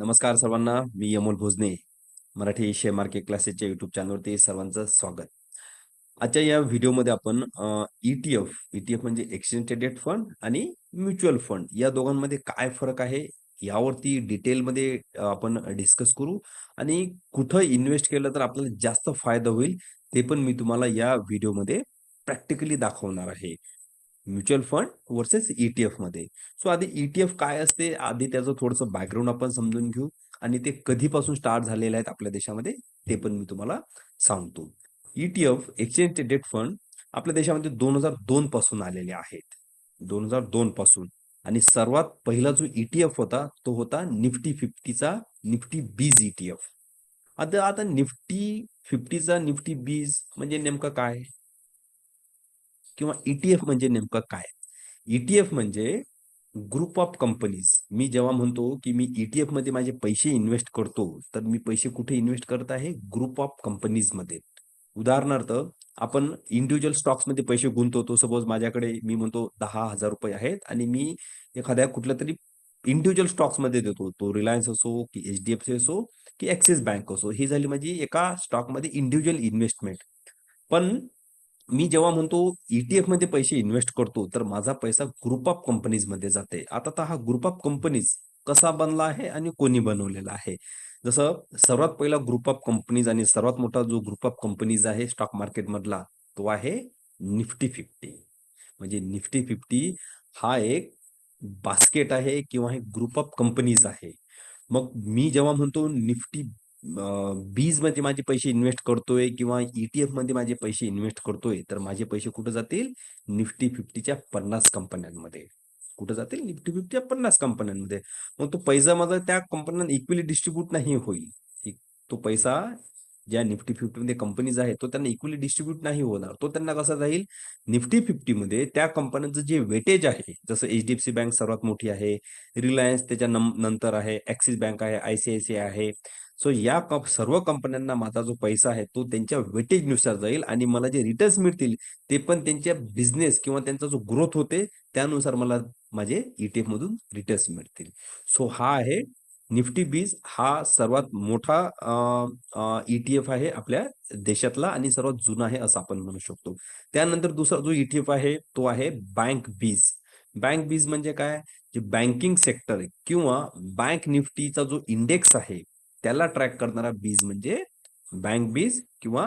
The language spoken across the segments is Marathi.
नमस्कार सर्वांना मी अमोल भोजने मराठी शेअर मार्केट क्लासेसच्या युट्यूब चॅनलवरती सर्वांचं स्वागत. आजच्या या व्हिडिओमध्ये आपण ईटीएफ ईटीएफ म्हणजे एक्सचेंज ट्रेडेड फंड आणि म्युच्युअल फंड या दोघांमध्ये काय फरक आहे? यावरती डिटेलमध्ये आपण डिस्कस करू आणि कुठं इन्व्हेस्ट केलं तर आपल्याला जास्त फायदा होईल ते पण मी तुम्हाला या व्हिडिओमध्ये प्रॅक्टिकली दाखवणार आहे. म्युच्युअल फंड वर्सेस ईटीएफमध्ये. सो आधी ईटीएफ काय असते? आधी त्याचं थोडंसं बॅकग्राऊंड आपण समजून घेऊ आणि ते कधीपासून स्टार्ट झालेले आहेत आपल्या देशामध्ये ते पण मी तुम्हाला सांगतो. ईटीएफ एक्सचेंज ट्रेडेड फंड आपल्या देशामध्ये दोन हजार दोन पासून आलेले आहेत. दोन हजार दोन पासून. आणि सर्वात पहिला जो ईटीएफ होता तो होता निफ्टी फिफ्टीचा निफ्टी बीज ईटीएफ आता आता निफ्टी फिफ्टीचा निफ्टी बीज म्हणजे नेमकं काय? किंवा ईटीएफ म्हणजे नेमकं काय? ईटीएफ म्हणजे ग्रुप ऑफ कंपनीज मी जेव्हा म्हणतो की मी ईटीएफमध्ये माझे पैसे इन्व्हेस्ट करतो तर मी पैसे कुठे इन्व्हेस्ट करत आहे? ग्रुप ऑफ कंपनीजमध्ये. उदाहरणार्थ आपण इंडिव्हिज्युअल स्टॉक्समध्ये पैसे गुंतवतो. सपोज माझ्याकडे मी म्हणतो दहा हजार रुपये आहेत आणि मी एखाद्या कुठल्या तरी इंडिव्हिज्युअल स्टॉक्समध्ये देतो. तो रिलायन्स असो की एच डी एफ सी असो की ऍक्सिस बँक असो. ही झाली माझी एका स्टॉकमध्ये इंडिव्हिज्युअल इन्व्हेस्टमेंट पण मी जेव्हा म्हणतो ईटीएफमध्ये पैसे इन्व्हेस्ट करतो तर माझा पैसा ग्रुप ऑफ कंपनीजमध्ये जाते. आता तर हा ग्रुप ऑफ कंपनीज कसा बनला आहे आणि कोणी बनवलेला आहे? जसं सर्वात पहिला ग्रुप ऑफ कंपनीज आणि सर्वात मोठा जो ग्रुप ऑफ कंपनीज आहे स्टॉक मार्केट मधला तो आहे निफ्टी फिफ्टी. म्हणजे निफ्टी फिफ्टी हा एक बास्केट आहे किंवा हे ग्रुप ऑफ कंपनीज आहे. मग मी जेव्हा म्हणतो निफ्टी बीजमध्ये माझे पैसे इन्व्हेस्ट करतोय किंवा ईटीएफमध्ये माझे पैसे इन्व्हेस्ट करतोय तर माझे पैसे कुठे जातील? निफ्टी फिफ्टीच्या पन्नास कंपन्यांमध्ये. कुठे जातील? निफ्टी फिफ्टीच्या पन्नास कंपन्यांमध्ये. मग तो पैसा माझा त्या कंपन्यांना इक्वली डिस्ट्रीब्यूट नाही होईल. तो पैसा ज्या निफ्टी फिफ्टी मध्ये कंपनीज आहेत तो त्यांना इक्वली डिस्ट्रीब्यूट नाही होणार. तो त्यांना कसा जाईल? निफ्टी फिफ्टी मध्ये त्या कंपन्यांचं जे वेटेज आहे जसं H D F C bank सर्वात मोठी आहे रिलायन्स त्याच्या नंतर आहे ऍक्सिस बँक आहे आयसीआयसीआय आहे सो या सर्व कंपन्यांना माझा जो पैसा आहे तो त्यांच्या वेटेजनुसार जाईल आणि मला जे रिटर्न्स मिळतील ते पण त्यांच्या बिझनेस किंवा त्यांचा जो ग्रोथ होते त्यानुसार मला माझे ईटीएफ मधून रिटर्न्स मिळतील. सो हा आहे निफ्टी बीज. हा सर्वात मोठा ईटीएफ आहे आपल्या देशातला आणि सर्वात जुना आहे असं आपण म्हणू शकतो. त्यानंतर दुसरा जो ईटीएफ आहे तो आहे बँक बीज. बँक बीज म्हणजे काय? जे बँकिंग सेक्टर किंवा बँक निफ्टीचा जो इंडेक्स आहे त्याला ट्रॅक करणारा बीज म्हणजे बँक बीज किंवा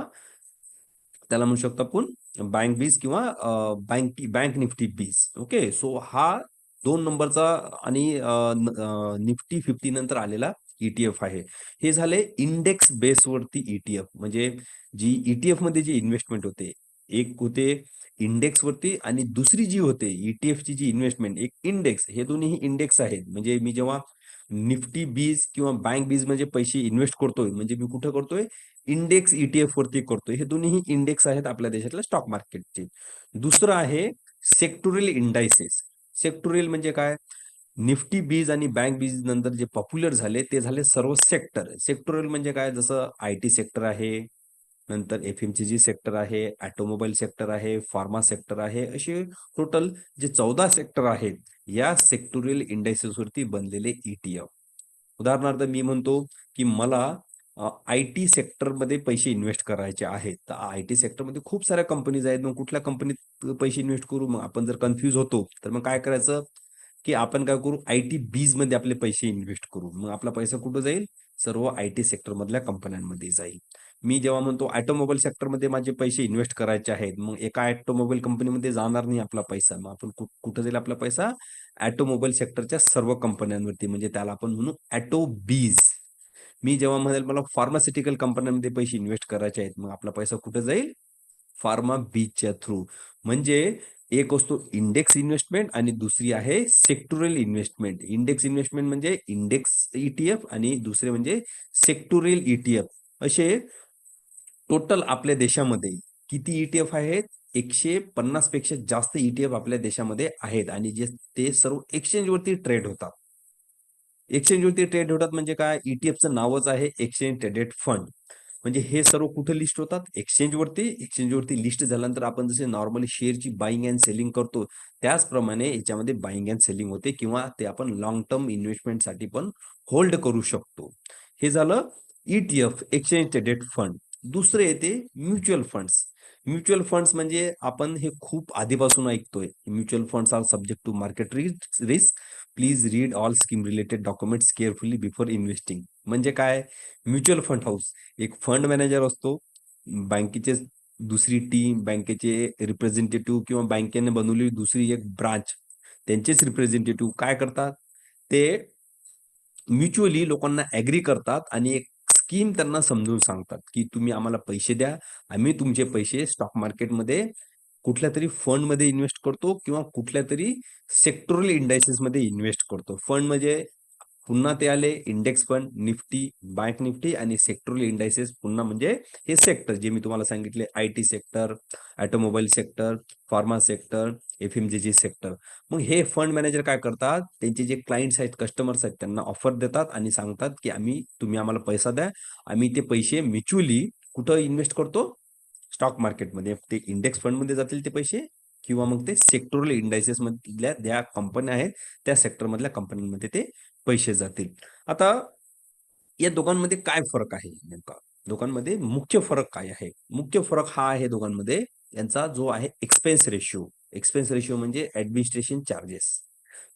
त्याला म्हणू शकतो आपण बँक बीज किंवा bank bank Nifty BeES okay so हा दोन नंबरचा आणि निफ्टी फिफ्टी नंतर आलेला ईटीएफ आहे. हे झाले इंडेक्स बेसवरती ईटीएफ म्हणजे जी ईटीएफमध्ये जी इन्व्हेस्टमेंट होते एक होते इंडेक्स वरती आणि दुसरी जी होते ईटीएफ ची जी इन्व्हेस्टमेंट एक इंडेक्स हे दोन्ही इंडेक्स आहेत. म्हणजे मी जेव्हा निफ्टी बीज किंवा बँक बीज म्हणजे पैसे इन्व्हेस्ट करतोय म्हणजे मी कुठं करतोय? इंडेक्स ईटीएफ वरती करतोय. हे दोन्ही इंडेक्स आहेत आपल्या देशातल्या स्टॉक मार्केटचे दुसरं आहे सेक्टोरियल इंडायसेस सेक्टोरियल म्हणजे काय? निफ्टी बीज आणि बँक बीज नंतर जे पॉप्युलर झाले ते झाले सर्व सेक्टर सेक्टोरियल म्हणजे काय? जसं आय टी सेक्टर आहे नंतर एफ जी सेक्टर आहे ऑटोमोबाईल सेक्टर आहे फार्मा सेक्टर आहे असे टोटल जे चौदा सेक्टर आहेत या सेक्टोरियल इंडेक्सेसवरती बनलेले ईटीएफ उदाहरणार्थ मी म्हणतो की मला आय टी सेक्टरमध्ये पैसे इन्व्हेस्ट करायचे आहेत. तर आय टी सेक्टरमध्ये खूप साऱ्या कंपनीज आहेत. मग कुठल्या कंपनीत पैसे इन्व्हेस्ट करू? मग आपण जर कन्फ्यूज होतो तर मग काय करायचं? की आपण काय करू? आय टी बीजमध्ये आपले पैसे इन्व्हेस्ट करू. मग आपला पैसा कुठं जाईल? सर्व आय टी सेक्टर मधल्या कंपन्यांमध्ये जाईल. मी जेव्हा म्हणतो ऑटोमोबाईल सेक्टरमध्ये माझे पैसे इन्व्हेस्ट करायचे आहेत मग एका ऑटोमोबाईल कंपनीमध्ये जाणार नाही आपला पैसा. मग आपण कुठं जाईल आपला पैसा? ऑटोमोबाईल सेक्टरच्या सर्व कंपन्यांवरती म्हणजे त्याला आपण म्हणू ऑटो बीज. मी जेव्हा म्हणेल मला फार्मास्युटिकल कंपन्यांमध्ये पैसे इन्व्हेस्ट करायचे आहेत मग आपला पैसा कुठे जाईल? फार्मा बीजच्या थ्रू. म्हणजे एक असतो इंडेक्स इन्व्हेस्टमेंट आणि दुसरी आहे सेक्टोरियल इन्व्हेस्टमेंट इंडेक्स इन्व्हेस्टमेंट म्हणजे इंडेक्स ईटीएफ आणि दुसरे म्हणजे सेक्टोरियल ईटीएफ असे टोटल आपल्या देशामध्ये किती ईटीएफ आहेत? एकशे पन्नासपेक्षा जास्त ईटीएफ आपल्या देशामध्ये आहेत आणि जे ते सर्व एक्सचेंज वरती ट्रेड होतात. एक्सचेंज वरती ट्रेड होतात म्हणजे काय? ईटीएफचं नावच आहे एक्सचेंज ट्रेडेड फंड म्हणजे हे सर्व कुठे लिस्ट होतात? एक्सचेंजवरती एक्सचेंजवरती लिस्ट झाल्यानंतर आपण जसे नॉर्मली शेअरची बाईंग अँड सेलिंग करतो त्याचप्रमाणे याच्यामध्ये बाईंग अँड सेलिंग होते किंवा ते आपण लॉंग टर्म इन्व्हेस्टमेंटसाठी पण होल्ड करू शकतो. हे झालं ईटीएफ एक्सचेंज ट्रेडेड फंड दुसरे येते म्युच्युअल फंड्स म्युच्युअल फंड्स म्हणजे आपण हे खूप आधीपासून ऐकतोय. Mutual funds are subject to market risk please read all scheme related documents carefully before investing म्हणजे काय? म्युच्युअल फंड हाऊस एक फंड मॅनेजर असतो. बँकेचे दुसरी टीम बँकेचे रिप्रेझेंटेटिव्ह किंवा बँकेने बनवलेली दुसरी एक ब्रांच त्यांचेच रिप्रेझेंटेटिव्ह काय करतात? ते म्युच्युअली लोकांना ऍग्री करतात आणि एक स्कीम त्यांना समजून सांगतात की तुम्ही आम्हाला पैसे द्या. आम्ही तुमचे पैसे स्टॉक मार्केटमध्ये कुठल्या तरी फंडमध्ये इन्व्हेस्ट करतो किंवा कुठल्या तरी सेक्टोरल इंडायसेस मध्ये इन्व्हेस्ट करतो. फंड म्हणजे पुन्हा ते आले index fund Nifty bank Nifty आणि सेक्टोरल इंडायसेस पुन्हा म्हणजे हे सेक्टर जे मी तुम्हाला सांगितले I T sector automobile sector pharma sector F M G sector मग हे फंड मॅनेजर काय करतात? त्यांचे जे क्लायंट्स आहेत कस्टमर्स आहेत त्यांना ऑफर देतात आणि सांगतात की आम्ही तुम्ही आम्हाला पैसा द्या. आम्ही ते पैसे म्युच्युअली कुठं इन्व्हेस्ट करतो? स्टॉक मार्केटमध्ये ते इंडेक्स फंडमध्ये जातील ते पैसे किंवा मग ते सेक्टोरल इंडायसेस मधल्या ज्या कंपन्या आहेत त्या सेक्टरमधल्या कंपन्यांमध्ये ते पैसे जातील. आता या दोघांमध्ये काय फरक आहे नेमका? दोघांमध्ये मुख्य फरक काय आहे? मुख्य फरक हा आहे दोघांमध्ये यांचा जो आहे एक्सपेन्स रेशिओ एक्सपेन्स रेशिओ म्हणजे ऍडमिनिस्ट्रेशन चार्जेस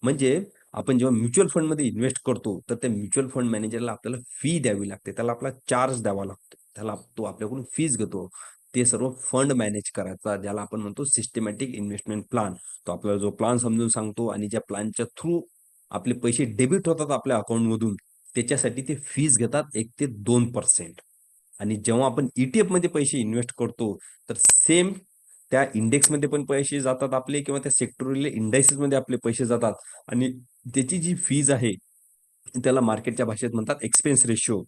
म्हणजे आपण जेव्हा म्युच्युअल फंडमध्ये इन्व्हेस्ट करतो तर त्या म्युच्युअल फंड मॅनेजरला आपल्याला फी द्यावी लागते. त्याला आपला चार्ज द्यावा लागतो. त्याला तो आपल्याकडून फीज घेतो. ते सर्व फंड मॅनेज करायचा ज्याला आपण म्हणतो सिस्टमॅटिक इन्व्हेस्टमेंट प्लान. तो आपल्याला जो प्लान समजून सांगतो आणि ज्या प्लॅनच्या थ्रू आपले पैसे डेबिट होतात आपल्या अकाउंटमधून त्याच्यासाठी ते फीज घेतात एक ते दोन पर्सेंट आणि जेव्हा आपण ईटीएफमध्ये पैसे इन्व्हेस्ट करतो तर सेम त्या इंडेक्समध्ये पण पैसे जातात आपले किंवा त्या सेक्टोरियल इंडायसेस मध्ये आपले पैसे जातात. आणि त्याची जी फीज आहे त्याला मार्केटच्या भाषेत म्हणतात एक्सपेन्स रेशिओ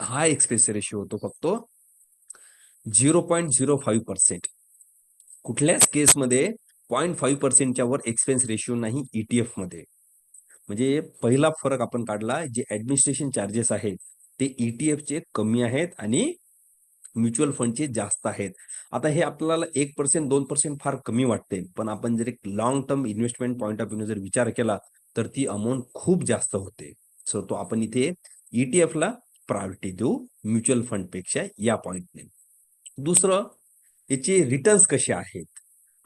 हा एक्सपेन्स रेशिओ होतो फक्त zero point zero five percent. कुठल्याच केसमध्ये पॉईंट फाईव्ह पर्सेंटच्या वर एक्सपेन्स रेशिओ नाही ईटीएफमध्ये म्हणजे पहिला फरक आपण काढला जे ऍडमिनिस्ट्रेशन चार्जेस आहेत ते ईटीएफ चे कमी आहेत आणि म्युच्युअल फंडचे जास्त आहेत. आता हे आपल्याला एक पर्सेंट दोन पर्सेंट फार कमी वाटते. पण आपण जर एक long term investment point of view जर विचार केला तर ती अमाऊंट खूप जास्त होते. सो तो आपण इथे ईटीएफ ला प्रायोरिटी देऊ म्युच्युअल फंडपेक्षा या पॉईंटने दुसरं याचे रिटर्न्स कसे आहेत?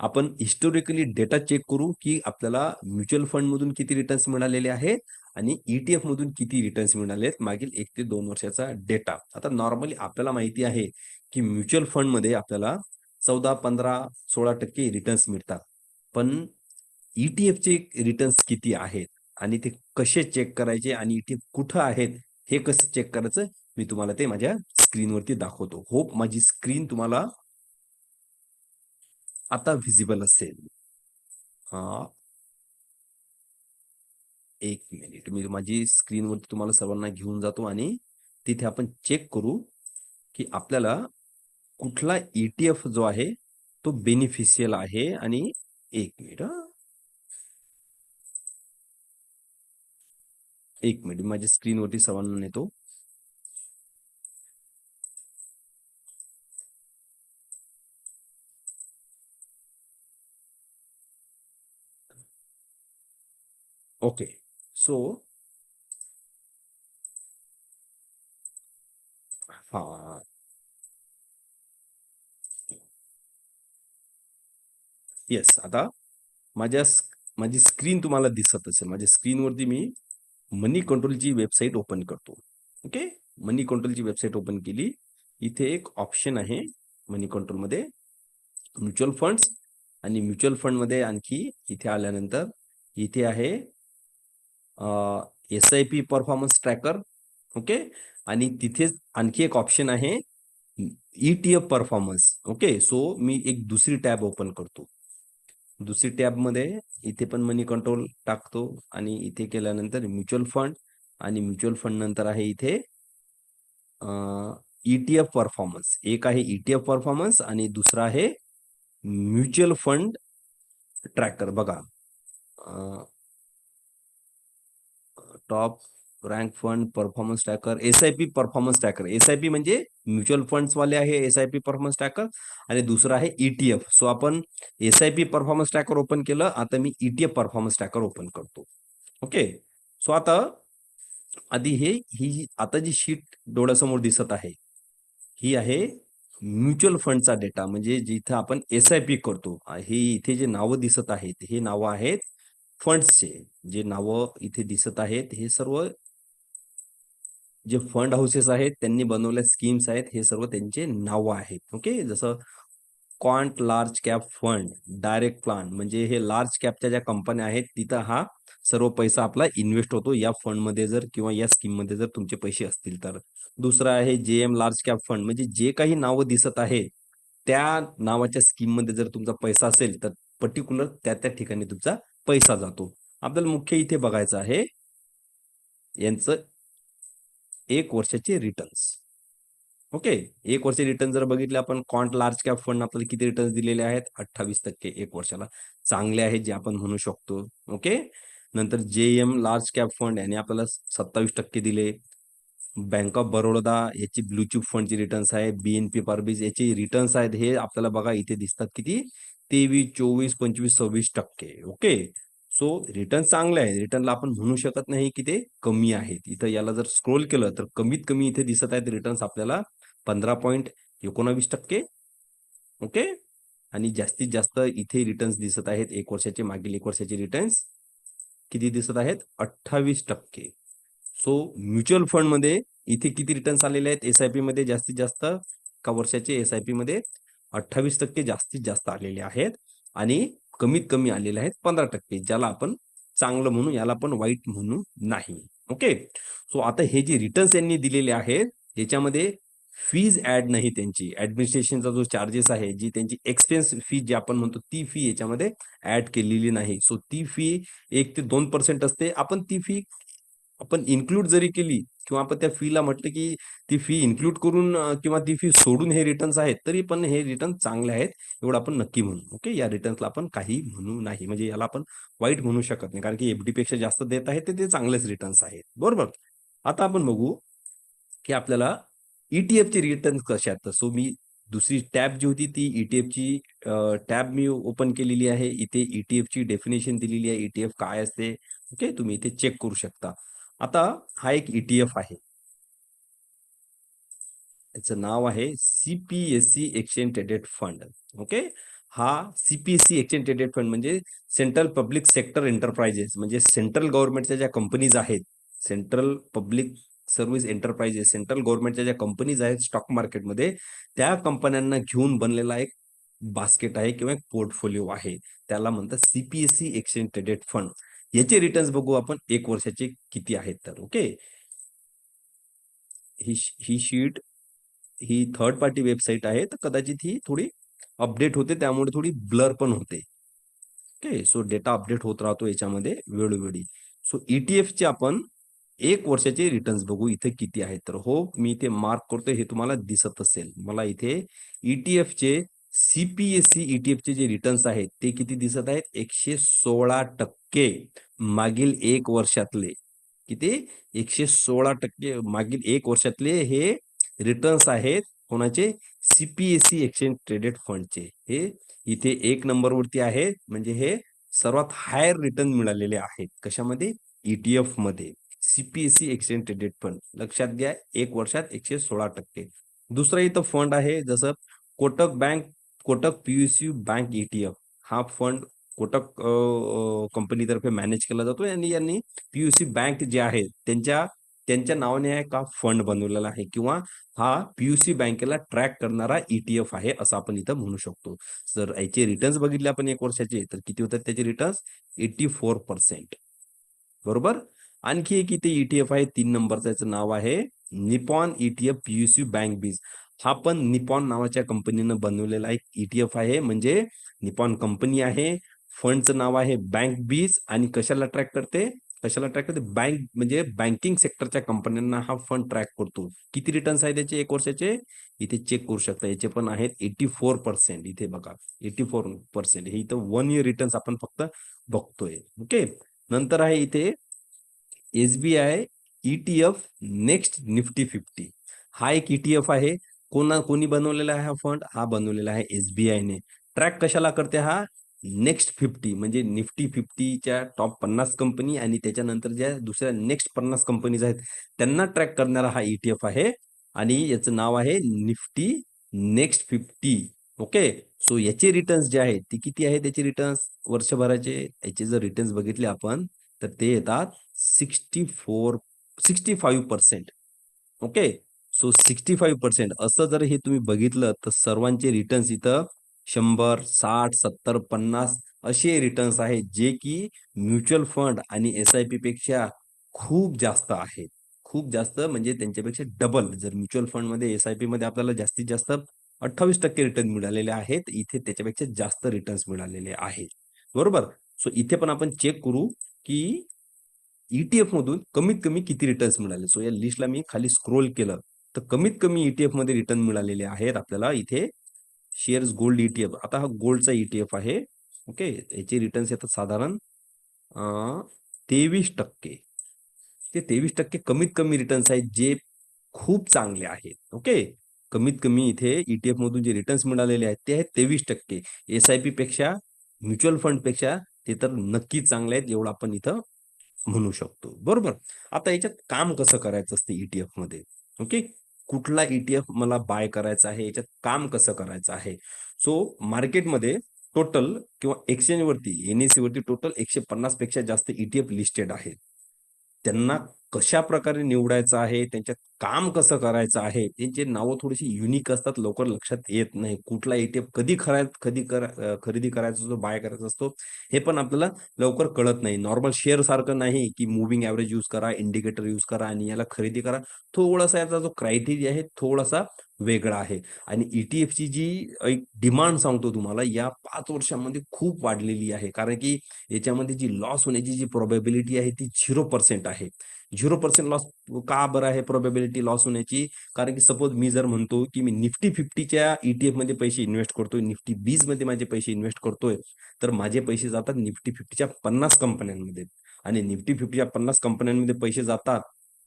आपण हिस्टोरिकली डेटा चेक करू की आपल्याला म्युच्युअल फंड मधून किती रिटर्न्स मिळालेले आहेत आणि ईटीएफ मधून किती रिटर्न्स मिळाले आहेत मागील एक ते दोन वर्षाचा डेटा आता नॉर्मली आपल्याला माहिती आहे की म्युच्युअल फंडमध्ये आपल्याला चौदा पंधरा सोळा टक्के रिटर्न्स मिळतात. पण ईटीएफ चे रिटर्न्स किती आहेत आणि ते कसे चेक करायचे आणि ईटीएफ कुठं आहेत हे कसं चेक करायचं मी तुम्हाला ते माझ्या स्क्रीनवरती दाखवतो. होप माझी स्क्रीन तुम्हाला आता व्हिजिबल असेल. हा. एक मिनिट. मी माझी स्क्रीनवरती तुम्हाला सर्वांना घेऊन जातो आणि तिथे आपण चेक करू की आपल्याला कुठला ईटीएफ जो आहे तो बेनिफिशियल आहे आणि एक मिनिट एक मिनिट. माझ्या स्क्रीनवरती सर्वांना नेतो. ओके सो हा. येस आता माझ्या माझी स्क्रीन तुम्हाला दिसत असेल. माझ्या स्क्रीनवरती मी मनी कंट्रोलची वेबसाईट ओपन करतो. ओके मनी कंट्रोलची वेबसाईट ओपन केली. इथे एक ऑप्शन आहे मनी कंट्रोलमध्ये म्युच्युअल फंड्स आणि म्युच्युअल फंडमध्ये आणखी इथे आल्यानंतर इथे आहे S I P performance tracker okay आणि तिथेच आणखी एक ऑप्शन आहे ईटीएफ परफॉर्मन्स ओके सो मी एक दुसरी टॅब ओपन करतो. दुसरी टॅबमध्ये इथे पण मनी कंट्रोल टाकतो आणि इथे केल्यानंतर म्युच्युअल फंड आणि म्युच्युअल फंड नंतर आहे इथे ईटीएफ परफॉर्मन्स एक आहे ईटीएफ परफॉर्मन्स आणि दुसरा आहे म्युच्युअल फंड ट्रॅकर बघा top rank fund performance tracker S I P performance tracker S I P म्हणजे म्युच्युअल फंड्स वाले आहे S I P performance tracker आणि दुसरं आहे ईटीएफ सो आपण एस परफॉर्मन्स ट्रॅकर ओपन केलं आता मी ईटीएफ परफॉर्मन्स ट्रॅकर ओपन करतो. ओके सो आता आधी हे ही आता जी शीट डोळ्यासमोर दिसत आहे ही आहे म्युच्युअल फंडचा डेटा म्हणजे जिथं आपण एस आय पी करतो हे इथे जे नावं दिसत आहेत हे नावं आहेत फंड्सचे जे नावं इथे दिसत आहेत हे सर्व जे फंड हाऊसेस आहेत त्यांनी बनवल्या स्कीम्स आहेत हे सर्व त्यांचे नावं आहेत. ओके? जसं quant large cap fund direct plan म्हणजे हे लार्ज कॅपच्या ज्या कंपन्या आहेत तिथं हा सर्व पैसा आपला इन्व्हेस्ट होतो या फंडमध्ये जर किंवा या स्कीममध्ये जर तुमचे पैसे असतील तर. दुसरं आहे जे एम लार्ज कॅप फंड म्हणजे जे काही नावं दिसत आहेत त्या नावाच्या स्कीममध्ये जर तुमचा पैसा असेल तर पर्टिक्युलर त्या त्या ठिकाणी तुमचा पैसा जातो. आपल्याला मुख्य इथे बघायचं आहे. यांचं एक वर्षाचे रिटर्न्स ओके एक वर्ष रिटर्न जर बघितले आपण कॉन्ट लार्ज कॅप फंड आपल्याला किती रिटर्न्स दिलेले आहेत? अठ्ठावीस टक्के एक वर्षाला. चांगले आहेत जे आपण म्हणू शकतो. ओके नंतर जे एम लार्ज कॅप फंड याने आपल्याला सत्तावीस टक्के दिले. बँक ऑफ बरोडा याची ब्लू चिप फंडची रिटर्न्स आहे. बीएनपी पारबीज याची रिटर्न्स आहेत. हे आपल्याला बघा इथे दिसतात किती? तेवीस चोवीस पंचवीस सव्वीस टक्के. ओके? सो रिटर्न चांगले आहे रिटर्नला आपण म्हणू शकत नाही की ते कमी आहेत. इथं याला जर स्क्रोल केलं तर कमीत कमी इथे दिसत आहेत रिटर्न्स आपल्याला पंधरा पॉईंट एकोणावीस टक्के. ओके? आणि जास्तीत जास्त इथे रिटर्न्स दिसत आहेत. एक वर्षाचे मागील एक वर्षाचे रिटर्न्स किती दिसत आहेत? अठ्ठावीस टक्के. सो म्युच्युअल फंडमध्ये इथे किती रिटर्न्स आलेले आहेत? एस आय पी मध्ये जास्तीत जास्त का वर्षाचे? एस आय पी मध्ये अठ्ठावीस टक्के जास्तीत जास्त आलेले आहेत आणि कमीत कमी आलेले आहेत पंधरा टक्के ज्याला आपण चांगलं म्हणू याला आपण वाईट म्हणू नाही. ओके? सो आता हे जे रिटर्न्स यांनी दिलेले आहेत याच्यामध्ये फीज ऍड नाही त्यांची. ऍडमिनिस्ट्रेशनचा जो चार्जेस आहे जी त्यांची एक्सपेन्स फी जी आपण म्हणतो ती फी याच्यामध्ये ऍड केलेली नाही. सो ती फी एक ते दोन पर्सेंट असते. आपण ती फी आपण इन्क्लूड जरी केली किंवा आपण त्या फीला म्हटलं की ती फी इन्क्लूड करून किंवा ती फी सोडून हे रिटर्न्स आहेत तरी पण हे रिटर्न चांगले आहेत एवढं आपण नक्की म्हणू ओके या रिटर्न्सला आपण काही म्हणू नाही. म्हणजे याला आपण वाईट म्हणू शकत नाही. कारण की एफडी पेक्षा जास्त देत आहेत ते ते चांगलेच रिटर्न्स आहेत. बरोबर? आता आपण बघू की आपल्याला ईटीएफचे चे कसे आहेत. सो मी दुसरी टॅब जी होती ती ईटीएफची ची टॅब मी ओपन केलेली आहे. इथे ईटीएफची ची डेफिनेशन दिलेली आहे. ईटीएफ काय असते? ओके तुम्ही इथे चेक करू शकता. आता हा एक ईटीएफ आहे. याचं नाव आहे CPSC exchange traded fund okay हा सीपीएससी एक्सचेंज ट्रेडेड फंड म्हणजे सेंट्रल पब्लिक सेक्टर एंटरप्राइजेस म्हणजे सेंट्रल गव्हर्नमेंटच्या ज्या कंपनीज आहेत central public service enterprises central गव्हर्नमेंटच्या ज्या कंपनीज आहेत स्टॉक मार्केटमध्ये त्या कंपन्यांना घेऊन बनलेला एक बास्केट आहे किंवा एक पोर्टफोलिओ आहे त्याला म्हणतात सीपीएससी एक्सचेंज ट्रेडेड फंड. याचे रिटर्न्स बघू आपण एक वर्षाचे किती आहेत तर ओके? ही ही शीट ही थर्ड पार्टी वेबसाईट आहे तर कदाचित ही थोडी अपडेट होते त्यामुळे थोडी ब्लर पण होते. ओके? सो डेटा अपडेट होत राहतो याच्यामध्ये वेळोवेळी. सो ईटीएफचे चे आपण एक वर्षाचे रिटर्न्स बघू इथे किती आहेत तर. हो मी इथे मार्क करतोय हे तुम्हाला दिसत असेल. मला इथे ईटीएफचे चे सीपीएससी ईटीएफचे चे जे रिटर्न्स आहेत ते किती दिसत आहेत? एकशे सोळा टक्के मागील एक वर्षातले. किती? एकशे सोळा टक्के मागील एक वर्षातले हे रिटर्न्स आहेत कोणाचे? सीपीएससी एक्सचेंज ट्रेडेड फंडचे हे इथे एक नंबरवरती आहे. म्हणजे हे सर्वात हायर रिटर्न मिळालेले आहेत. कशामध्ये? ईटीएफमध्ये. सीपीएससी एक्सचेंज ट्रेडेड फंड लक्षात घ्या एक वर्षात एकशे सोळा टक्के. दुसरा इथं फंड आहे जसं Kotak bank Kotak PUC bank ETF हा फंड कोटक कंपनीतर्फे मॅनेज केला जातो आणि यांनी पीयूसी बँक जे आहे त्यांच्या त्यांच्या नावाने का फंड बनवलेला आहे किंवा हा पीयूसी बँकेला ट्रॅक करणारा ईटीएफ आहे असं आपण इथं म्हणू शकतो. जर याचे रिटर्न्स बघितले आपण एक वर्षाचे तर किती होतात त्याचे रिटर्न्स एटी फोर पर्सेंट बरोबर? आणखी एक इथे ईटीएफ आहे तीन नंबरचं याचं नाव आहे निपॉन ईटीएफ पीयूसी बँक बीज हा पण निपॉन नावाच्या कंपनीनं बनवलेला एक ईटीएफ आहे म्हणजे निपॉन कंपनी आहे फंडचं नाव आहे बँक बीज आणि कशाला ट्रॅक करते? कशाला ट्रॅक करते? बँक म्हणजे बँकिंग सेक्टरच्या कंपन्यांना हा फंड ट्रॅक करतो. किती रिटर्न्स आहे त्याचे एक वर्षाचे? इथे चेक करू शकता याचे पण आहेत एटी फोर पर्सेंट इथे बघा एटी फोर पर्सेंट हे इथं वन इयर रिटर्न्स आपण फक्त बघतोय. ओके नंतर आहे इथे SBI ETF next Nifty fifty. हा एक ईटीएफ आहे. कोणा कोणी बनवलेला आहे हा फंड? हा बनवलेला आहे एसबीआयने ट्रॅक कशाला करते हा? नेक्स्ट फिफ्टी म्हणजे निफ्टी फिफ्टीच्या टॉप पन्नास कंपनी आणि त्याच्यानंतर ज्या दुसऱ्या नेक्स्ट पन्नास कंपनीज आहेत त्यांना ट्रॅक करणारा हा ईटीएफ आहे आणि याचं नाव आहे Nifty next fifty. Okay? So याचे रिटर्न्स जे आहेत ते किती आहे त्याचे रिटर्न्स वर्षभराचे याचे जर रिटर्न्स बघितले आपण तर ते येतात sixty four sixty five percent. Okay? So sixty five percent. असं जर हे तुम्ही बघितलं तर सर्वांचे रिटर्न्स इथं शंभर साठ सत्तर पन्नास असे रिटर्न्स आहेत जे की म्युच्युअल फंड आणि एस आय पी पेक्षा खूप जास्त आहेत. खूप जास्त म्हणजे त्यांच्यापेक्षा डबल जर म्युच्युअल फंडमध्ये एस आय पी मध्ये आपल्याला जास्तीत जास्त अठ्ठावीस टक्के रिटर्न मिळालेले आहेत इथे त्याच्यापेक्षा जास्त रिटर्न्स मिळालेले आहेत. बरोबर? सो इथे पण आपण चेक करू की ईटीएफ मधून कमीत कमी किती रिटर्न्स मिळाले? सो या लिस्टला मी खाली स्क्रोल केलं. तर कमीत कमी ईटीएफमध्ये रिटर्न मिळालेले आहेत आपल्याला इथे शेअर्स गोल्ड ईटीएफ आता हा गोल्डचा ईटीएफ आहे. ओके याचे रिटर्न्स येतात साधारण तेवीस टक्के. ते तेवीस टक्के कमीत कमी रिटर्न्स आहेत जे खूप चांगले आहेत. ओके कमीत कमी इथे ईटीएफ मधून जे रिटर्न्स मिळालेले आहेत ते आहेत तेवीस टक्के. एस आय पी पेक्षा म्युच्युअल फंडपेक्षा ते तर नक्कीच चांगले आहेत एवढं आपण इथं म्हणू शकतो. बरोबर? आता याच्यात काम कसं करायचं असते ईटीएफमध्ये? ओके? कुठला ईटीएफ मला बाय करायचा आहे? याच्यात काम कसं करायचं आहे? सो मार्केटमध्ये टोटल किंवा एक्सचेंज वरती एनएससी वरती टोटल एकशे पन्नासपेक्षा जास्त ईटीएफ लिस्टेड आहेत. त्यांना कशा प्रकारे निवडायचं आहे त्यांच्यात काम कसं करायचं आहे त्यांचे नावं थोडीशी युनिक असतात लवकर लक्षात येत नाही. कुठला एटीएफ कधी खराय कधी कर खरेदी करायचा असतो बाय करायचा असतो हे पण आपल्याला लवकर कळत नाही. नॉर्मल शेअर सारखं नाही की मुव्हिंग ॲव्हरेज यूज करा इंडिकेटर यूज करा आणि याला खरेदी करा. थोडासा याचा जो क्रायटेरिया आहे थोडासा वेगळा आहे. आणि ईटीएफची जी एक डिमांड सांगतो तुम्हाला या पाच वर्षांमध्ये खूप वाढलेली आहे. कारण की याच्यामध्ये जी लॉस होण्याची जी प्रोबॅबिलिटी आहे ती झिरो पर्सेंट आहे. झिरो पर्सेंट लॉस का बरं आहे प्रोबेबिलिटी लॉस होण्याची? कारण की सपोज मी जर म्हणतो की मी निफ्टी फिफ्टीच्या ईटीएफमध्ये पैसे इन्व्हेस्ट करतोय निफ्टी बीजमध्ये माझे पैसे इन्व्हेस्ट करतोय तर माझे पैसे जातात निफ्टी फिफ्टीच्या पन्नास कंपन्यांमध्ये. आणि निफ्टी फिफ्टीच्या पन्नास कंपन्यांमध्ये पैसे जातात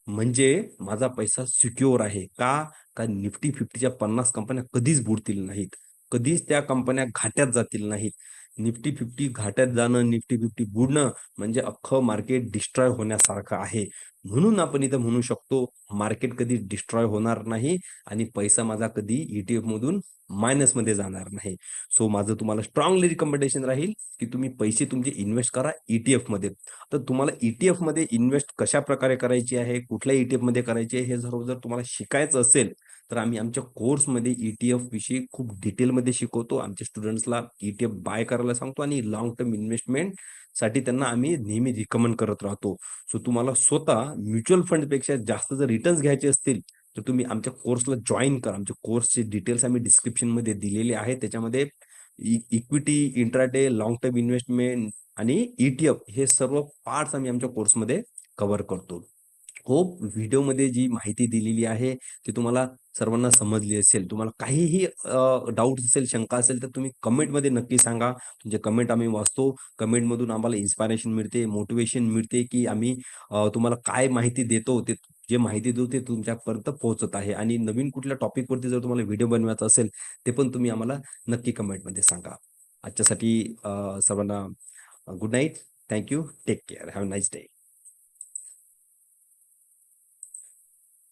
म्हणजे माझा पैसा सिक्युअर आहे. का? कारण निफ्टी फिफ्टीच्या पन्नास कंपन्या कधीच बुडतील नाहीत. कधीच त्या कंपन्या घाट्यात जातील नाहीत. निफ्टी फिफ्टी घाट्यात जाणं निफ्टी फिफ्टी बुडणं म्हणजे अख्खं मार्केट डिस्ट्रॉय होण्यासारखं आहे. म्हणून आपण इथं म्हणू शकतो मार्केट कधी डिस्ट्रॉय होणार नाही आणि पैसा माझा कधी ईटीएफ मधून मायनसमध्ये जाणार नाही. सो माझं तुम्हाला स्ट्रॉंगली रिकमेंडेशन राहील की तुम्ही पैसे तुमचे इन्व्हेस्ट करा ईटीएफमध्ये. तर तुम्हाला ईटीएफमध्ये इन्व्हेस्ट कशा प्रकारे करायची आहे कुठल्या ईटीएफमध्ये करायचे हे जर जर तुम्हाला शिकायचं असेल तर आम्ही आमच्या कोर्समध्ये ईटीएफ विषयी खूप डिटेलमध्ये शिकवतो. आमच्या स्टुडंट्सला ईटीएफ बाय करायला सांगतो आणि लॉंग टर्म इन्व्हेस्टमेंट साठी त्यांना आम्ही नेहमी रिकमेंड करत राहतो. सो तुम्हाला स्वतः म्युच्युअल फंडपेक्षा जास्त जर रिटर्न्स घ्यायचे असतील तर तुम्ही आमच्या कोर्सला जॉईन करा. आमच्या कोर्सचे डिटेल्स आम्ही डिस्क्रिप्शनमध्ये दिलेले आहेत. त्याच्यामध्ये equity intraday long term investment आणि ईटीएफ हे सर्व पार्ट्स आम्ही आमच्या कोर्समध्ये कव्हर करतो. होप व्हिडिओमध्ये जी माहिती दिलेली आहे ती तुम्हाला सर्वांना समजली असेल तुम्हाला काहीही डाऊट असेल शंका असेल तर तुम्ही कमेंटमध्ये नक्की सांगा. तुमचे कमेंट आम्ही वाचतो. कमेंटमधून आम्हाला इन्स्पायरेशन मिळते मोटिवेशन मिळते की आम्ही तुम्हाला काय माहिती देतो ते जे माहिती देतो ते तुमच्यापर्यंत पोहोचत आहे. आणि नवीन कुठल्या टॉपिकवरती जर तुम्हाला व्हिडिओ बनवायचा असेल ते पण तुम्ही आम्हाला नक्की कमेंटमध्ये सांगा. आजच्यासाठी सर्वांना good night thank you take care have nice day